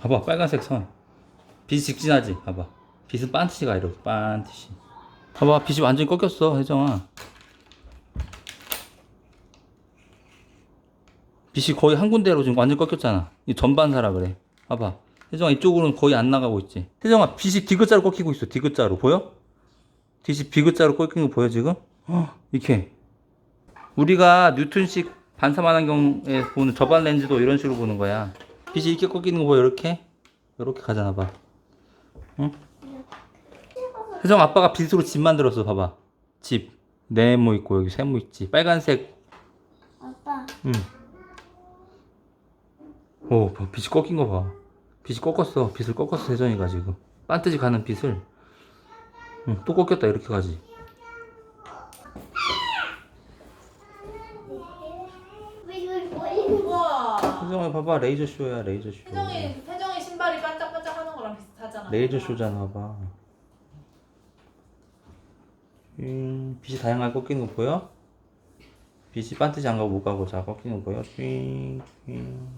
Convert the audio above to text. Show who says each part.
Speaker 1: 봐봐 빨간색 선. 빛이 직진하지 봐봐. 빛은 반드시가 이렇게 반드시. 봐봐 빛이 완전히 꺾였어 혜정아. 빛이 거의 한 군데로 지금 완전 꺾였잖아. 이 전반사라 그래. 봐봐. 혜정아 이쪽으로는 거의 안 나가고 있지. 혜정아 빛이 디귿자로 꺾이고 있어 디귿자로. 보여? 빛이 디귿자로 꺾인 거 보여 지금? 어, 이렇게. 우리가 뉴턴식 반사만환경에 보는 저반 렌즈도 이런 식으로 보는 거야. 빛이 이렇게 꺾이는 거 보여? 이렇게? 이렇게 가잖아, 봐. 응? 혜정 아빠가 빛으로 집 만들었어, 봐봐. 집. 네모 있고, 여기 세모 있지. 빨간색.
Speaker 2: 아빠,
Speaker 1: 응. 오, 봐, 빛이 꺾인 거 봐. 빛이 꺾었어. 빛을 꺾었어, 혜정이가 지금. 반뜨지 가는 빛을. 응, 또 꺾였다, 이렇게 가지.
Speaker 2: 왜 이걸 보이는
Speaker 3: 우와.
Speaker 1: 혜정아, 봐봐. 레이저 쇼야, 레이저 쇼.
Speaker 3: 혜정이 혜정이 신발이 반짝반짝 하는 거랑 비슷하잖아.
Speaker 1: 레이저 쇼잖아, 봐. 음, 빛이 다양하게 꺾이는 거 보여? 빛이 반드시 안 가고 못 가고 자 꺾이는 거 보여? 띵, 띵.